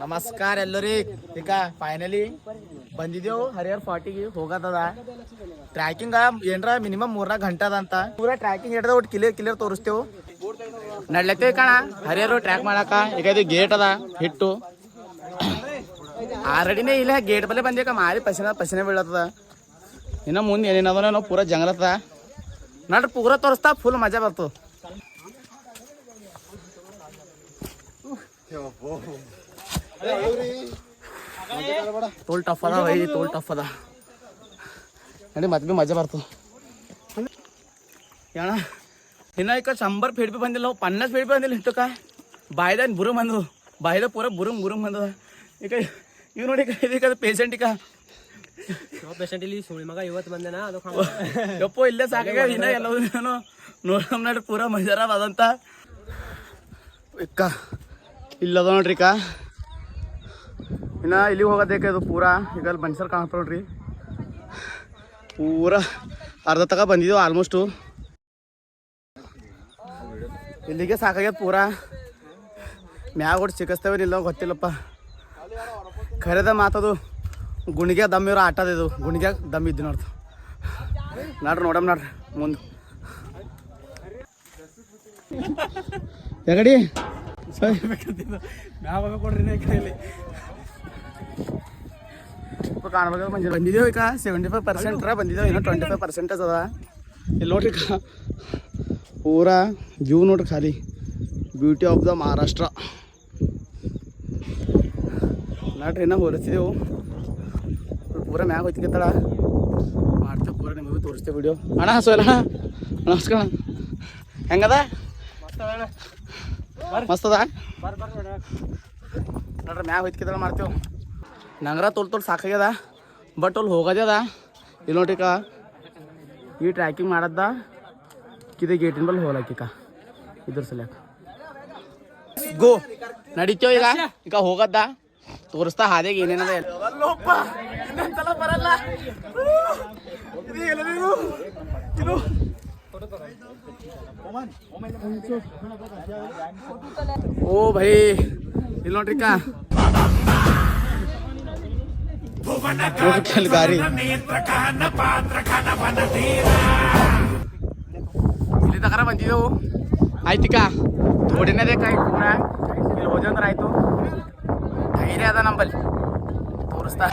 ನಮಸ್ಕಾರ ಎಲ್ಲರಿ. ಈಗ ಫೈನಲಿ ಬಂದಿದ್ದೇವು ಹರಿಹರ್ ಫಾರ್ಟಿಗೆ ಹೋಗೋದದ. ಟ್ರ್ಯಾಕಿಂಗ್ ಏನ್ರ ಮಿನಿಮಮ್ ಮೂರ್ನಾಲ್ಕು ಗಂಟೆ ಅದ ಅಂತ. ಪೂರ ಟ್ರ್ಯಾಕಿಂಗ್ ಹಿಡ್ದ ಒಟ್ಟು ಕ್ಲಿಯರ್ ಕ್ಲಿಯರ್ ತೋರಿಸ್ತೇವು. ನಡ್ಲತ್ತೇವಿ ಕಣ ಹರಿಹರು ಟ್ರ್ಯಾಕ್ ಮಾಡಾಕ. ಈಗ ಇದು ಗೇಟ್ ಅದ, ಹಿಟ್ಟು. ಆಲ್ರೆಡಿನೇ ಇಲ್ಲ ಗೇಟ್ ಬಲ್ಲೇ ಬಂದೇಕ ಮಾರಿ ಪಸಿನ ಪಸಿನ ಬೀಳತ್ತದ. ಇನ್ನು ಮುಂದೆ ಏನೇನದ ನಾವು ಪೂರ ಜಂಗಲತ್ತದ ನಡ್ರಿ ಪೂರ ತೋರಿಸ್ತಾ ಫುಲ್ ಮಜಾ ಬರ್ತದ ತೋಲ್ ಟಫ್ ಅದ ವೈ ತೋಲ್ ಟಫ್ ಅದ. ನಡಿ ಮತ್ತೆ ಬಿ ಮಜಾ ಬರ್ತದ ಯಾಣ ಇನ್ನ ಈಗ ಶಂಬರ್ ಫೀಟ್ ಬಿ ಬಂದಿಲ್ಲ ಅವು ಪನ್ನಾಸ್ ಫೀಟ್ ಬಿ ಬಂದಿಲ್ಲ ಇಂತಕ ಬಾಯ್ದ ಬುರುಮ್ ಬಂದವು ಬಾಯ್ದ ಪೂರ ಬುರುಮ್ ಬುರುಮ್ ಬಂದದ ಈಗ ಇವ್ ನೋಡಿ ಇದಕ್ಕೆ ಪೇಷಂಟ್ ಈಗ ಪೇಷಂಟ್ ಇಲ್ಲಿ ಸುಳಿ ಮಗ ಇವತ್ತು ಬಂದನ ಅದು ಯಪ್ಪೋ ಇಲ್ಲೇ ಸಾಕಾಗ ಇನ್ನ ಎಲ್ಲವೂ ನಾನು ನೋಡಮ್ ನಡ್ರಿ ಪೂರ ಮಜಾರ ಅದಂತ. ಇಕ್ಕ ಇಲ್ಲದ ನೋಡ್ರಿ ಇಕ್ಕ ಇನ್ನ ಇಲ್ಲಿಗೆ ಹೋಗೋದಕ್ಕೆ ಇದು ಪೂರ? ಈಗ ಅಲ್ಲಿ ಮನುಷ್ಯರು ಕಾಣ್ತಾ ನೋಡ್ರಿ. ಪೂರ ಅರ್ಧ ತಗ ಬಂದಿದ್ದೆವು ಆಲ್ಮೋಸ್ಟು ಇಲ್ಲಿಗೆ ಸಾಕಾಗ್ಯದ ಪೂರ. ಮ್ಯಾಗ ಒಟ್ಟು ಇಲ್ಲ ಗೊತ್ತಿಲ್ಲಪ್ಪ. ಕರೆದ ಮಾತದು ಗುಣಿಗೆ ದಮ್ ಇರೋ ಆಟದ ಇದು. ಗುಣಿಗೆ ದಮ್ ಇದ್ದು ನೋಡ್ದು ನೋಡ್ರಿ ನೋಡಮ್ ನೋಡ್ರಿ ಮುಂದೆ. ಯಾಗಡಿ ಮ್ಯಾಗ ಕೊಡ್ರಿ ಕೈಲಿ ಕಾಣಬೇಕು ಬಂದಿ ಬಂದಿದ್ದೇವೆ ಈಗ ಸೆವೆಂಟಿ ಫೈವ್ ಪರ್ಸೆಂಟ್ ಬಂದಿದ್ದೇವೆ ಇನ್ನೂ ಟ್ವೆಂಟಿ ಫೈವ್ ಪರ್ಸೆಂಟೇಜ್ ಅದ ಇಲ್ಲಿ ನೋಡ್ರಿ ಈಗ ಪೂರಾ ವ್ಯೂ ನೋಡ್ರಿ ಖಾಲಿ ಬ್ಯೂಟಿ ಆಫ್ ದ ಮಹಾರಾಷ್ಟ್ರ ನೋಡ್ರಿ ಇನ್ನೂ ಹೋಲಿಸ್ತಿದ್ದೆವು ಪೂರ ಮ್ಯಾಗ ಹೋಯ್ತಿಕತ್ತಳ ಮಾಡ್ತೇವೆ ಪೂರ ನಿಮಗೆ ತೋರಿಸ್ತೇವೆ ವಿಡಿಯೋ ಅಣ್ಣ ಸೋಲ ಅಣ್ಣ ನಮಸ್ಕಾರ ಅಣ್ಣ. ಹೆಂಗದ ಮಸ್ತ್ ಅದ ನೋಡ್ರಿ ಮ್ಯಾಗ ಹೋಯ್ತಿಕತ್ತಳ ಮಾಡ್ತೇವೆ ನಂಗರ ತೋಲ್ ತೋಲ್ ಸಾಕಾಗ್ಯದ ಬಟ್ ಅಲ್ಲಿ ಹೋಗೋದೇ ಅದ ಇಲ್ಲಿ ನೋಡ್ರಿಕ ಈ ಟ್ರ್ಯಾಕಿಂಗ್ ಮಾಡದ್ದ ಇದು ಗೇಟಿನ ಬಲ್ಲಿ ಹೋಗ್ಲಾಕಿಕ ಇದ್ರ ಸಲ್ಯಾಕ. ಗೋ ನಡಿತೇವ ಈಗ? ಈಗ ಹೋಗದ್ದ? ತೋರಿಸ್ತಾ ಹಾದಿಗೆ ಏನೇನದ ಅಲ್ಲೋಪ್ಪ ಇನ್ನೊಂದ್ಸಲ ಬರಲ್ಲ. ಇದು ಎಲ್ಲರಿಗೂ ಇದು. ಓ ಭೈ ಇಲ್ಲಿ ನೋಡ್ರಿ ನೋಡ್ರಿ ಗಾರಿ ಇಲ್ಲಿ ತಕರ ಬಂದಿದ್ದೆವು ಆಯ್ತಿಕ. ತೋಡಿನದೇ ಕೈ ಕೂಡ. ಇಲ್ಲಿ ಹೋದಂದ್ರೆ ಆಯ್ತು. ಧೈರ್ಯ ಅದ ನಂಬಲ್ಲಿ. ತೋರಿಸ್ತಾ.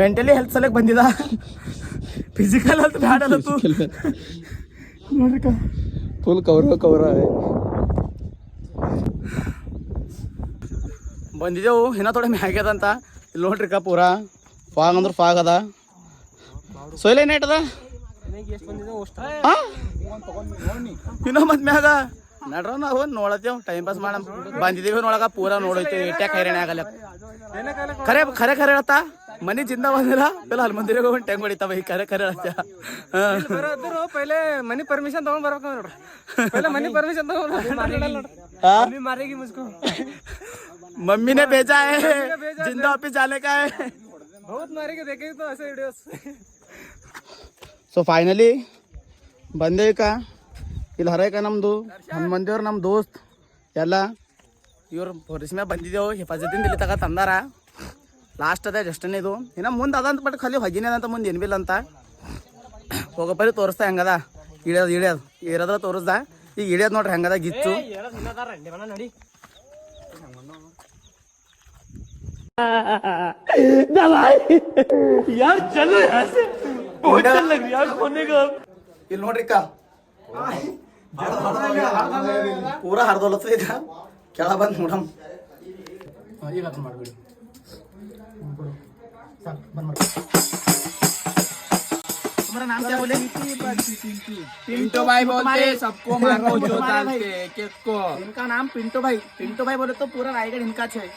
ಮೆಂಟಲಿ ಹೆಲ್ತ್ ಸಲಕ್ ಬಂದಿದ? ಫಿಸಿಕಲ್ ಹೆಲ್ತ್ ಬ್ಯಾಡ್ ಅಲ್ಲತ್ತು ನೋಡ್ರಿಕ ಫುಲ್ ಕವರ್ ಕವರ್ ಬಂದಿದ್ದೆವು ಇನ್ನ ಮ್ಯಾಗ್ಯದ ಮ್ಯಾಗ್ಯದಂತ ಇಲ್ಲಿ ನೋಡ್ರಿಕ ಪೂರಾ. ಫಾಗ್ ಅಂದ್ರೆ ಫಾಗ್ ಅದ. ಸೊಯ್ಲೆ ಏಟ್ ಅದ? ಇನ್ನೂ ಮತ್ ಮ್ಯಾಗ. ನಡ್ರ ನಾವು ನೋಡತ್ತೇವ್ ಟೈಮ್ ಪಾಸ್ ಮಾಡಮ್. ಬಂದಿದ್ದೀವಿ ನೋಡಕ ಪೂರ ನೋಡೋಯ್ತು ಏಟ್ಯಾಕ ಹೈರಾಣ ಆಗಲ್ಲ ಖರೆ ಖರೆ ಖರೆ ಹೇಳತ್ತ ಮನಿ ಜಿಂದ ಬಂದಿಲ್ಲ ಪೆಲ್ಲ ಅಲ್ಲಿ ಮಂದಿರ ಹೋಗಿ ಟೆಂಗ್ ಹೊಡಿತಾವ ಈ ಖರೆ ಖರೆ ಹೇಳತ್ತ ಬರೋದ್ರು ಪೈಲೆ ಮನಿ ಪರ್ಮಿಷನ್ ತಗೊಂಡ್ ಬರ್ಬೇಕು ನೋಡ್ರಿ ಪೈಲೆ ಮನಿ ಪರ್ಮಿಷನ್ ತಗೊಂಡ್ ಮಮ್ಮಿ ಮಾರೇಗಿ ಮುಸ್ಕೋ मम्मी ने भेजा है जिंदा ऑफिस जाने का है बहुत मारेगी देखे तो ऐसे वीडियोस ಸೊ ಫೈನಲಿ ಬಂದೆ ಈಗ ಇಲ್ಲಿ ಹರೈಕ ನಮ್ಮದು ಹನುಮಂದಿಯವ್ರು ನಮ್ಮ ದೋಸ್ತ್ ಎಲ್ಲ ಇವ್ರು ಪೊಲೀಸ್ ಮ್ಯಾಗ ಬಂದಿದ್ದೆವು ಹಿಫಾಜತಿಂದ ಇಲ್ಲಿ ತಗ ತಂದಾರ ಲಾಸ್ಟ್ ಅದೇ ಜಸ್ಟನ್ ಇದು. ಇನ್ನು ಮುಂದೆ ಅದಂತ ಬಟ್ ಖಾಲಿ ಹೊಗಿನೇ ಅದಂತ ಮುಂದೆ ಏನು ಬಿಲ್ಲ ಅಂತ. ಹೋಗಪ್ಪರಿ ತೋರಿಸ್ತಾ ಹೆಂಗದ? ಇಳಿಯೋದು ಇಳಿಯೋದು. ಇರೋದ್ರ ತೋರಿಸ್ದ. ಈಗ ಇಳಿಯೋದು ನೋಡ್ರಿ ಹೆಂಗದ ಗಿಚ್ಚು. ನಡಿ. ಇಲ್ಲಿ ನೋಡ್ರಿ ಅಕ್ಕ. ಪೂರ ಹರಿದೊಲತ್ತ ಈಗ. ಕೆಳ ಬಂದು ನೋಡಮ್. ಈಗ ಅದನ್ನ ಮಾಡ್ಬಿಡಿ. तुम्हारा नाम क्या बोले? पिंटो भाई बोलते सबको मारो जो डालते किसको इनका नाम पिंटो भाई। पिंटो भाई बोले तो पूरा रायगढ़ इनका है।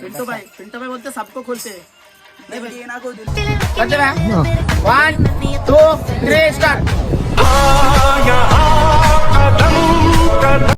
पिंटो भाई पिंटो भाई बोलते सबको खोलते। नहीं भाई वन टू थ्री स्टार्ट